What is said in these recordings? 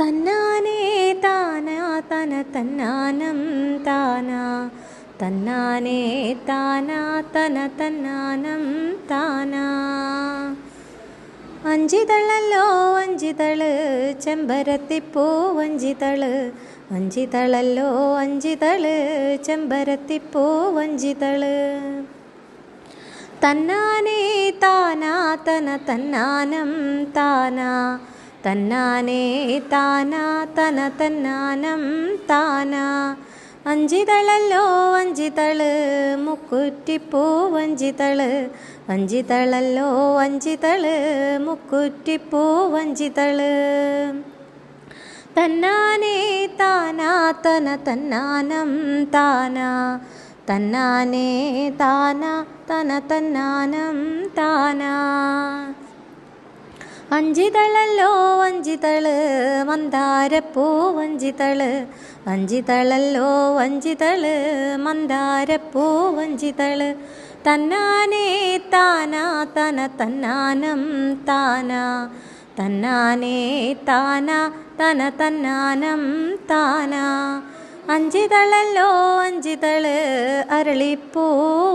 തന്നാനേ താന തന തന്നാനം താന. തന്നാനേ താന തന തന്നാനം താന. അഞ്ചിതളല്ലോ അഞ്ചിതൾ ചെമ്പരത്തിപ്പൂ അഞ്ചിതൾ. അഞ്ചിതളല്ലോ അഞ്ചിതൾ ചെമ്പരത്തിപ്പൂ അഞ്ചിതൾ. തന്നാനേ താന തന തന്നാനം താനാ. തന്നാനേ താന തന തന്നാനം താനാ. അഞ്ചിതളല്ലോ അഞ്ചിതൾ മുക്കുറ്റിപ്പൂ വഞ്ചിതൾ അഞ്ചിതളല്ലോ അഞ്ചിതൾ മുക്കുറ്റിപ്പൂ വഞ്ചിതൾ തന്നാനേ താന തന തന്നാനം താനാ. തന്നാനേ താനാ തന തന്നാനം താനാ. അഞ്ചിതളല്ലോ വഞ്ചിതൾ മന്ദാരപ്പൂ വഞ്ചിതൾ. വഞ്ചിതളല്ലോ വഞ്ചിതൾ മന്ദാരപ്പൂ വഞ്ചിതൾ. തന്നാനേ താനാ തന തന്നാനം താനാ. തന്നാനേ താനാ തന തന്നാനം താനാ. അഞ്ചിതളല്ലോ അഞ്ചിതൾ അരളിപ്പൂ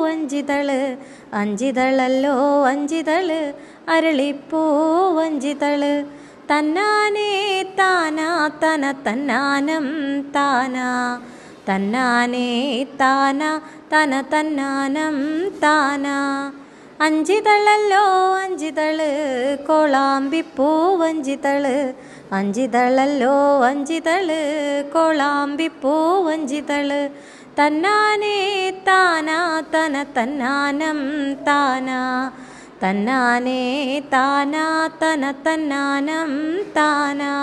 അഞ്ചിതൾ അഞ്ചിതളല്ലോ അഞ്ചിതൾ അരളിപ്പൂ അഞ്ചിതൾ തന്നാനേ താനാ തന തന്നാനം താനാ. തന്നാനേ താനാ തന തന്നാനം താനാ. അഞ്ചിതളല്ലോ അഞ്ചിതൾ. കോളാമ്പിപ്പൂ വഞ്ചിതൾ അഞ്ചിതളല്ലോ അഞ്ചിതൾ. കോളാമ്പിപ്പൂ വഞ്ചിതൾ തന്നാനേ താനാ തന തന്നാനം താനാ. തന്നാനേ താനാ തന തന്നാനം താനാ.